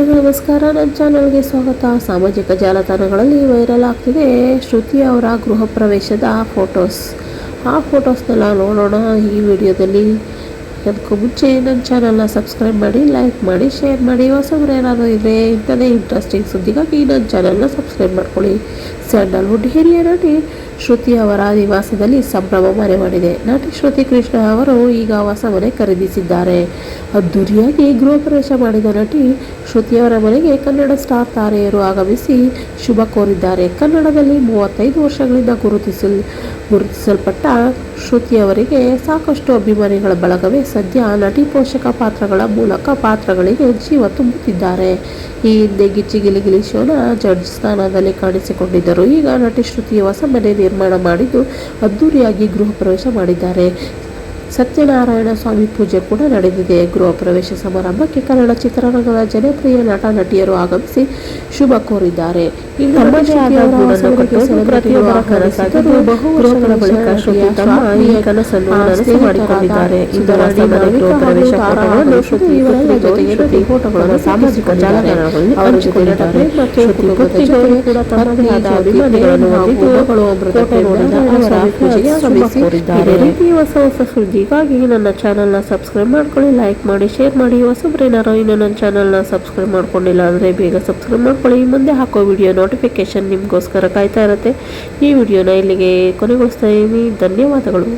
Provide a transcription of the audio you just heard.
ನಮಸ್ಕಾರ. ನನ್ನ ಚಾನಲ್ಗೆ ಸ್ವಾಗತ. ಸಾಮಾಜಿಕ ಜಾಲತಾಣಗಳಲ್ಲಿ ವೈರಲ್ ಆಗ್ತಿದೆ ಶ್ರುತಿ ಅವರ ಗೃಹ ಪ್ರವೇಶದ ಫೋಟೋಸ್. ಆ ಫೋಟೋಸ್ನೆಲ್ಲ ನೋಡೋಣ. ಈ ವಿಡಿಯೋದಲ್ಲಿ ಅದಕ್ಕೂ ಮುಂಚೆ ನನ್ನ ಚಾನಲ್ನ ಸಬ್ಸ್ಕ್ರೈಬ್ ಮಾಡಿ, ಲೈಕ್ ಮಾಡಿ, ಶೇರ್ ಮಾಡಿ. ಹೊಸಬ್ರು ಏನಾದರೂ ಇದ್ದರೆ ಇಂಥದೇ ಇಂಟ್ರೆಸ್ಟಿಂಗ್ ಸುದ್ದಿಗಾಗಿ ನನ್ನ ಚಾನಲ್ನ ಸಬ್ಸ್ಕ್ರೈಬ್ ಮಾಡ್ಕೊಳ್ಳಿ. ಸ್ಯಾಂಡಲ್ವುಡ್ ಹಿರಿಯ ನಟಿ ಶ್ರುತಿ ಅವರ ನಿವಾಸದಲ್ಲಿ ಸಂಭ್ರಮ ಮನೆ ಮಾಡಿದೆ ನಟಿ ಶ್ರುತಿ ಕೃಷ್ಣ ಅವರು ಈಗ ಹೊಸ ಮನೆ ಖರೀದಿಸಿದ್ದಾರೆ. ಅದ್ದೂರಿಯಾಗಿ ಗೃಹ ಪ್ರವೇಶ ಮಾಡಿದ ನಟಿ ಶ್ರುತಿಯವರ ಮನೆಗೆ ಕನ್ನಡ ಸ್ಟಾರ್ ತಾರೆಯರು ಆಗಮಿಸಿ ಶುಭ ಕೋರಿದ್ದಾರೆ. ಕನ್ನಡದಲ್ಲಿ ಮೂವತ್ತೈದು ವರ್ಷಗಳಿಂದ ಗುರುತಿಸಲ್, ಗುರುತಿಸಲ್ಪಟ್ಟ ಶ್ರುತಿಯವರಿಗೆ ಸಾಕಷ್ಟು ಅಭಿಮಾನಿಗಳ ಬಳಗವೇ ಸದ್ಯ ನಟಿ ಪೋಷಕ ಪಾತ್ರಗಳ ಮೂಲಕ ಪಾತ್ರಗಳಿಗೆ ಜೀವ ತುಂಬುತ್ತಿದ್ದಾರೆ. ಈ ಹಿಂದೆ ಗಿಚ್ಚಿಗಿಲಿಗಿಲಿ ಶೋನ ಜಡ್ಜ್ ಸ್ಥಾನದಲ್ಲಿ ಕಾಣಿಸಿಕೊಂಡಿದ್ದರು. ಈಗ ನಟಿ ಶ್ರುತಿ ಹೊಸ ಮನೆ ನಿರ್ಮಾಣ ಮಾಡಿದ್ದು ಅದ್ದೂರಿಯಾಗಿ ಗೃಹ ಪ್ರವೇಶ ಮಾಡಿದ್ದಾರೆ. ಸತ್ಯನಾರಾಯಣ ಸ್ವಾಮಿ ಪೂಜೆ ಕೂಡ ನಡೆದಿದೆ. ಗೃಹ ಪ್ರವೇಶ ಸಮಾರಂಭಕ್ಕೆ ಕನ್ನಡ ಚಿತ್ರರಂಗದ ಜನಪ್ರಿಯ ನಟ ನಟಿಯರು ಆಗಮಿಸಿ ಶುಭ ಕೋರಿದ್ದಾರೆ. ಸಾಮಾಜಿಕ ಜಾಲತಾಣಗಳಲ್ಲಿ ಅವರ ರೀತಿ ಹೊಸ ಹೊಸ ಸುದ್ದಿಗಾಗಿ ನನ್ನ ಚಾನಲ್ನ ಸಬ್ಸ್ಕ್ರೈಬ್ ಮಾಡ್ಕೊಳ್ಳಿ, ಲೈಕ್ ಮಾಡಿ, ಶೇರ್ ಮಾಡಿ. ಹೊಸಬ್ರೇನಾರೋ ಇನ್ನು ನನ್ನ ಚಾನಲ್ನ ಸಬ್ಸ್ಕ್ರೈಬ್ ಮಾಡ್ಕೊಂಡಿಲ್ಲ ಅಂದರೆ ಬೇಗ ಸಬ್ಸ್ಕ್ರೈಬ್ ಮಾಡ್ಕೊಳ್ಳಿ. ಮುಂದೆ ಹಾಕೋ ವಿಡಿಯೋ ನೋಟಿಫಿಕೇಶನ್ ನಿಮಗೋಸ್ಕರ ಕಾಯ್ತಾ ಇರುತ್ತೆ. ಈ ವಿಡಿಯೋನ ಇಲ್ಲಿಗೆ ಕೊನೆಗೊಳಿಸ್ತಾ ಇದ್ದೀನಿ. ಧನ್ಯವಾದಗಳು.